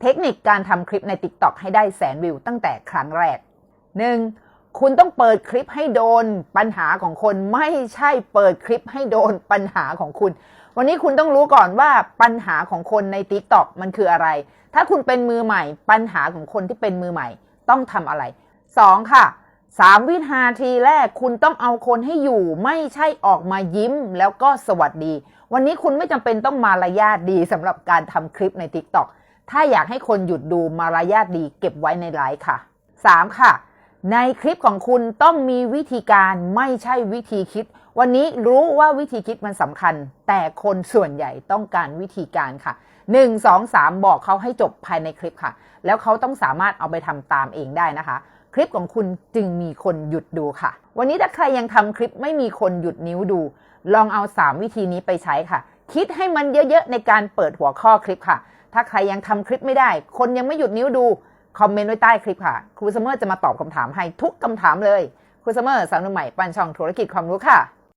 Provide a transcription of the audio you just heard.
เทคนิคการทำคลิปใน TikTok ให้ได้แสนวิวตั้งแต่ครั้งแรก 1. คุณต้องเปิดคลิปให้โดนปัญหาของคนไม่ใช่เปิดคลิปให้โดนปัญหาของคุณ วันนี้คุณต้องรู้ก่อนว่าปัญหาของคนใน TikTok มันคืออะไร ถ้าคุณเป็นมือใหม่ ปัญหาของคนที่เป็นมือใหม่ต้องทำอะไร 2. ค่ะ3วินาทีแรกคุณต้องเอาคนให้อยู่ไม่ใช่ออกมายิ้มแล้วก็สวัสดี วันนี้คุณไม่จำเป็นต้องมารยาทดีสำหรับการทำคลิปใน TikTok ถ้าอยากให้คนหยุดดูมารยาทดีเก็บไว้ในไลฟ์ค่ะ 3. ค่ะ ในคลิปของคุณต้องมีวิธีการไม่ใช่วิธีคิด วันนี้รู้ว่าวิธีคิดมันสำคัญ แต่คนส่วนใหญ่ต้องการวิธีการค่ะ 1 2 3 บอกเขาให้จบภายในคลิปค่ะ แล้วเขาต้องสามารถเอาไปทำตามเองได้นะคะ คลิปของคุณจึงมีคนหยุดดูค่ะ วันนี้ถ้าใครยังทำคลิปไม่มีคนหยุดนิ้วดู ลองเอา 3 วิธีนี้ไปใช้ค่ะ คิดให้มันเยอะๆในการเปิดหัวข้อคลิปค่ะ ถ้าใครยังทำคลิปไม่ได้ คนยังไม่หยุดนิ้วดู คอมเมนต์ไว้ใต้คลิปค่ะ ครูเสมอจะมาตอบคำถามให้ทุกคำถามเลย ครูเสมอสาวนุ่มใหม่ปันช่องธุรกิจความรู้ค่ะ